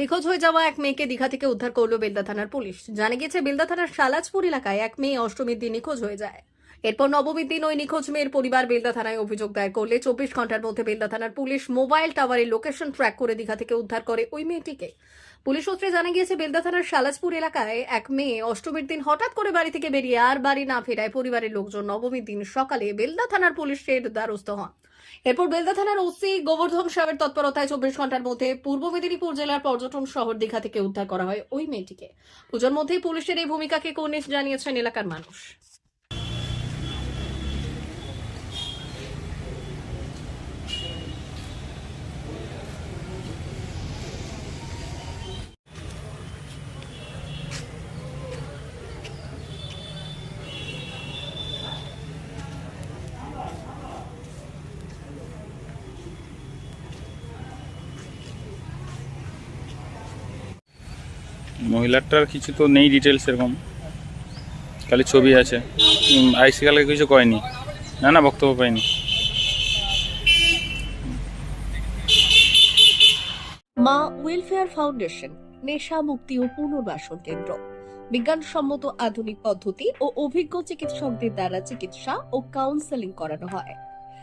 নিখোঁজ হয়ে যাওয়া এক মেয়েকে দীঘা থেকে উদ্ধার করল বেলদা থানার পুলিশ। জানা গিয়েছে, বেলদা থানার সালাজপুর এলাকায় এক মেয়ে অষ্টমীর দিন নিখোঁজ হয়ে যায়। এরপর নবমীর দিন ওই নিখোঁজ মেয়ের পরিবার বেলদা থানায় অভিযোগ দায়ের করলে চব্বিশ ঘণ্টার মধ্যে বেলদা থানার পুলিশ মোবাইল টাওয়ারের লোকেশন ট্র্যাক করে দীঘা থেকে উদ্ধার করে ওই মেয়েটিকে। পুলিশ সূত্রে জানা গিয়েছে, বেলদা থানার সালাজপুর এলাকায় এক মেয়ে অষ্টমীর দিন হঠাৎ করে বাড়ি থেকে বেরিয়ে আর বাড়ি না ফেরায় পরিবারের লোকজন নবমীর দিন সকালে বেলদা থানার পুলিশের দ্বারস্থ হন। এরপর বেলদা থানার ওসি গোবর্ধন সাহেবের তৎপরতায় চব্বিশ ঘণ্টার মধ্যে পূর্ব মেদিনীপুর জেলার পর্যটন শহর দীঘা থেকে উদ্ধার করা হয় ওই মেয়েটিকে। পুজোর মধ্যেই পুলিশের এই ভূমিকাকে কর্নিশ জানিয়েছেন এলাকার মানুষ। মহিলাটার কিছু তো নেই ডিটেলস এরকম। খালি ছবি আছে। আইসি কালকে কিছু কয়নি। না না, বক্তব্য পাইনি। মা ওয়েলফেয়ার ফাউন্ডেশন, নেশা মুক্তি ও পুনর্বাসন কেন্দ্র। বিজ্ঞানসম্মত আধুনিক পদ্ধতি ও অভিজ্ঞ চিকিৎসকদের দ্বারা চিকিৎসা ও কাউন্সেলিং করানো হয়।